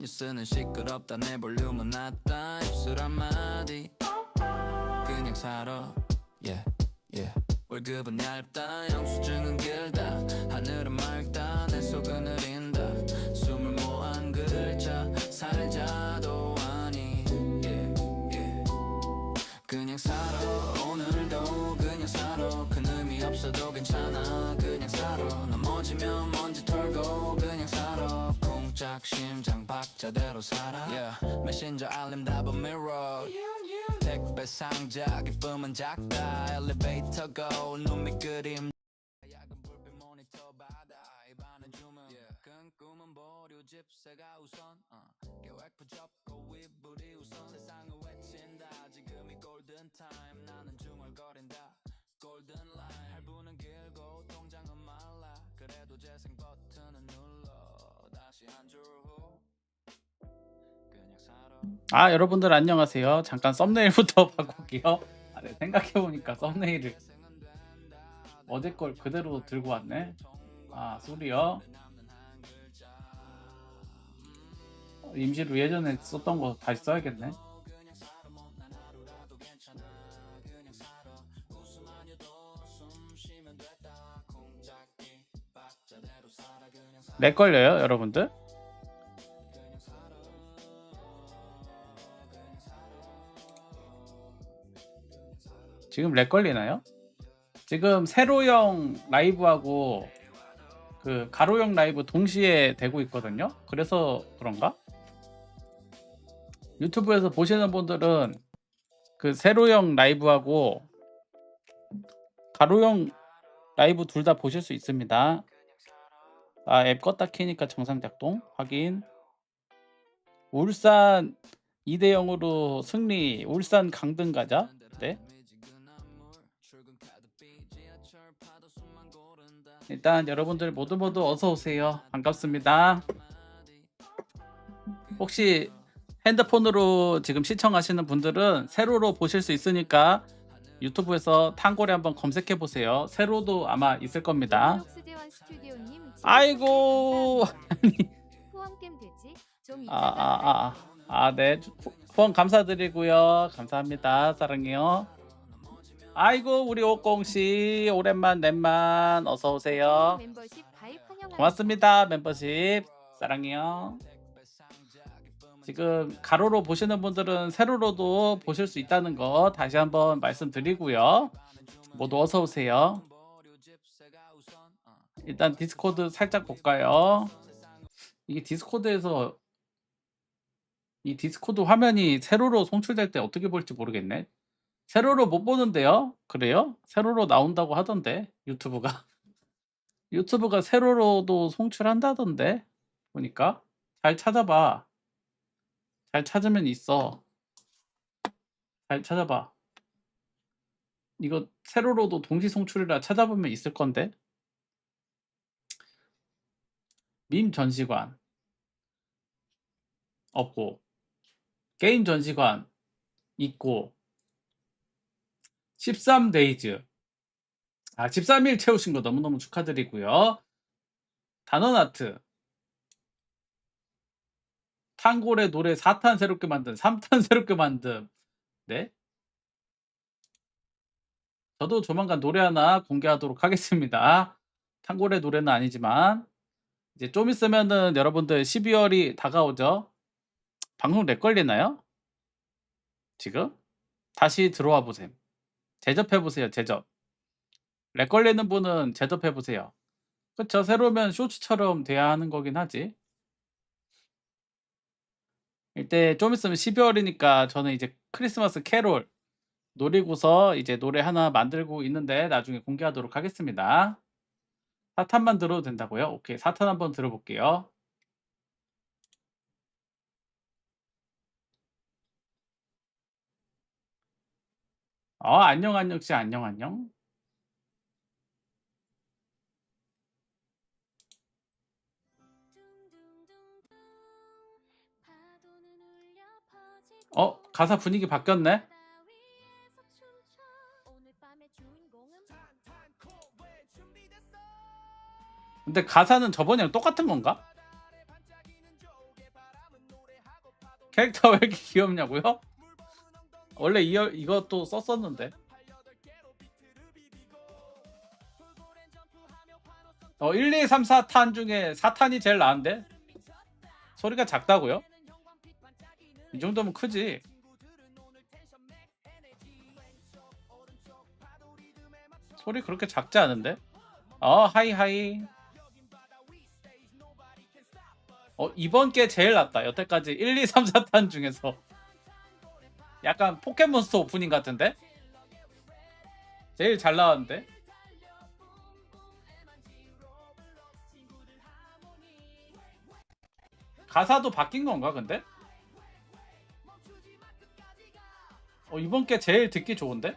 뉴스는 시끄럽다. 내 볼륨은 낮다. 입술 한마디. 그냥 살아. Yeah yeah. 월급은 얇다. 영수증은 길다. 하늘은 맑다. 내 속은 흐린다. 숨을 모아 한 글자. 살자도 아니. Yeah yeah. 그냥 살아. 오늘도 그냥 살아. 큰 의미 없어도 괜찮아. 그냥 살아. 넘어지면 먼지 털고 그냥 살아 쿵짝 심장 박자대로 살아. Yeah. 메신저 알림 답은 mirror. 택배 상자 기쁨은 작다. 엘리베이터 go 눈 밑 그림. 야간 불빛 모니터 받아 입안은 주문. 큰 꿈은 보류 집세가 우선. 어. 계획 붙잡고 위불이 우선. 세상을 외친다. 지금이 골든 타임 나는 중얼거린다. 골든 라인 할부는 길고 통장은 말라. 그래도 재생 버튼은 아아 여러분들 안녕하세요. 잠깐 썸네일부터 바꿀게요. 아, 네, 생각해보니까 썸네일을 어제 걸 그대로 들고 왔네. 아 소리요. 어, 임시로 예전에 썼던 거 다시 써야겠네. 렉 걸려요, 여러분들? 지금 렉 걸리나요? 지금 세로형 라이브하고 그 가로형 라이브 동시에 되고 있거든요. 그래서 그런가? 유튜브에서 보시는 분들은 그 세로형 라이브하고 가로형 라이브 둘 다 보실 수 있습니다. 아, 앱 껐다 키니까 정상 작동 확인. 울산 2대 0으로 승리. 울산 강등 가자. 네. 일단 여러분들 모두 모두 어서 오세요. 반갑습니다. 혹시 핸드폰으로 지금 시청하시는 분들은 세로로 보실 수 있으니까 유튜브에서 탕고래 한번 검색해 보세요. 세로도 아마 있을 겁니다. 아이고. 좀 아, 아, 아, 아, 네. 후- 후원 감사드리고요. 감사합니다. 사랑해요. 아이고, 우리 옥공 씨 오랜만 넷만 어서 오세요. 멤버십 가입 환영합니다. 고맙습니다. 멤버십 사랑해요. 지금 가로로 보시는 분들은 세로로도 보실 수 있다는 거 다시 한번 말씀드리고요. 모두 어서 오세요. 일단 디스코드 살짝 볼까요? 이게 디스코드에서 이 디스코드 화면이 세로로 송출될 때 어떻게 볼지 모르겠네. 세로로 못 보는데요? 그래요? 세로로 나온다고 하던데 유튜브가 유튜브가 세로로도 송출한다던데 보니까 잘 찾아봐. 잘 찾으면 있어. 잘 찾아봐. 이거 세로로도 동시 송출이라 찾아보면 있을 건데. 밈 전시관 없고 게임 전시관 있고 13데이즈 아 13일 채우신 거 너무너무 축하드리고요. 단원아트 탕골의 노래 4탄 새롭게 만든 3탄 새롭게 만든 네 저도 조만간 노래 하나 공개하도록 하겠습니다. 탕골의 노래는 아니지만 이제 좀 있으면은 여러분들 12월이 다가오죠. 방송 렉 걸리나요? 지금 다시 들어와 보세요. 제접해 보세요. 제접. 렉 걸리는 분은 제접해 보세요. 그쵸? 새로면 쇼츠처럼 돼야 하는 거긴 하지. 이때 좀 있으면 12월이니까 저는 이제 크리스마스 캐롤 노리고서 이제 노래 하나 만들고 있는데 나중에 공개하도록 하겠습니다. 4탄만 들어도 된다고요? 오케이. 4탄 한번 들어볼게요. 어, 안녕, 안녕, 씨, 안녕, 안녕. 어, 가사 분위기 바뀌었네? 근데 가사는 저번이랑 똑같은 건가? 캐릭터 왜 이렇게 귀엽냐고요? 원래 이, 이것도 썼었는데. 어, 1, 2, 3, 4탄 중에 4탄이 제일 나은데? 소리가 작다고요? 이 정도면 크지. 소리 그렇게 작지 않은데? 어, 하이 하이. 어, 이번 게 제일 낫다. 여태까지 1, 2, 3, 4탄 중에서. 약간 포켓몬스터 오프닝 같은데? 제일 잘 나왔는데? 가사도 바뀐 건가, 근데? 어, 이번 게 제일 듣기 좋은데?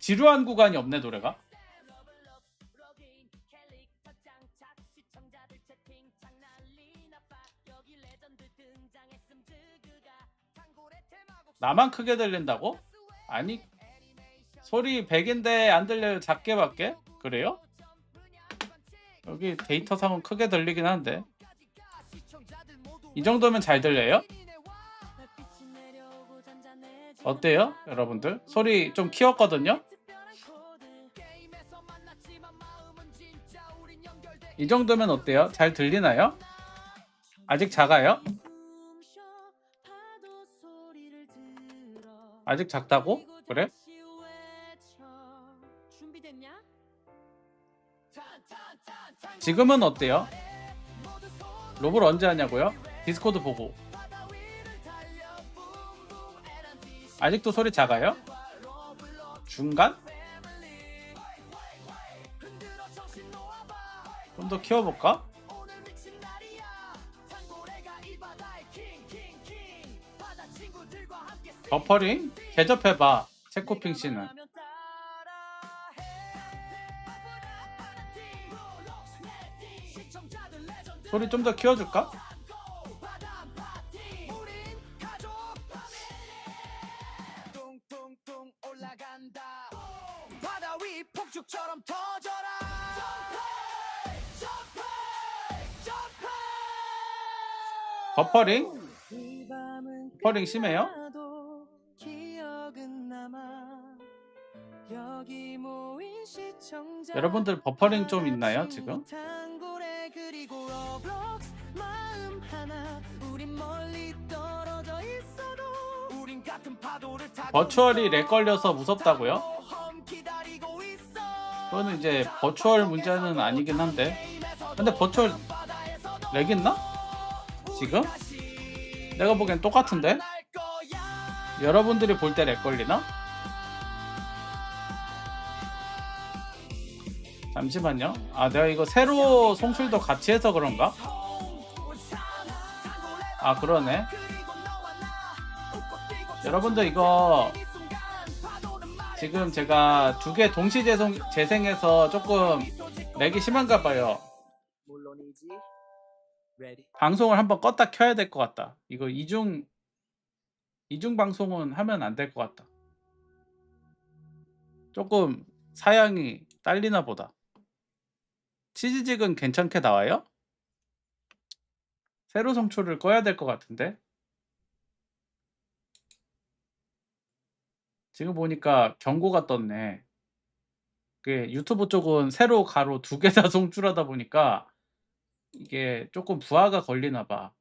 지루한 구간이 없네, 노래가. 나만 크게 들린다고? 아니 소리 100인데 안 들려요 작게 밖에? 그래요? 여기 데이터상은 크게 들리긴 한데 이 정도면 잘 들려요? 어때요 여러분들? 소리 좀 키웠거든요? 이 정도면 어때요? 잘 들리나요? 아직 작아요? 아직 작다고? 그래? 지금은 어때요? 로봇 언제 하냐고요? 디스코드 보고 아직도 소리 작아요? 중간? 좀 더 키워볼까? 버퍼링? 대접해봐 체코핑 씨는 소리 좀 더 키워줄까? 버퍼링? 버퍼링 심해요? 여러분들 버퍼링 좀 있나요 지금? 버추얼이 렉 걸려서 무섭다고요? 그거는 이제 버추얼 문제는 아니긴 한데 근데 버추얼 렉 있나? 지금? 내가 보기엔 똑같은데? 여러분들이 볼 때 렉 걸리나? 잠시만요. 아, 내가 이거 세로 송출도 같이 해서 그런가? 아, 그러네. 여러분들 이거 지금 제가 두 개 동시 재생, 재생해서 조금 렉이 심한가 봐요. 방송을 한번 껐다 켜야 될 것 같다. 이거 이중 이중 방송은 하면 안 될 것 같다. 조금 사양이 딸리나 보다. 치즈직은 괜찮게 나와요? 세로 송출을 꺼야 될 것 같은데. 지금 보니까 경고가 떴네. 그 유튜브 쪽은 세로 가로 두 개 다 송출하다 보니까 이게 조금 부하가 걸리나 봐.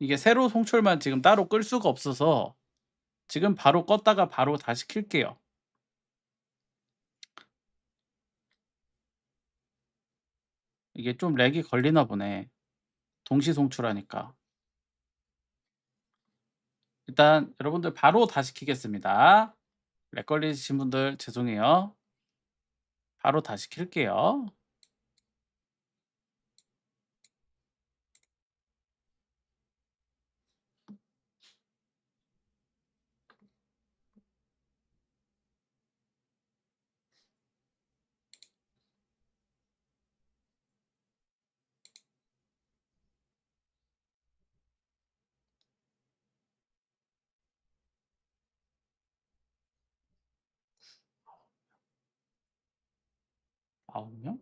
이게 세로 송출만 지금 따로 끌 수가 없어서 지금 바로 껐다가 바로 다시 킬게요. 이게 좀 렉이 걸리나 보네. 동시 송출하니까. 일단 여러분들 바로 다시 키겠습니다. 렉 걸리신 분들 죄송해요. 바로 다시 킬게요. 9명?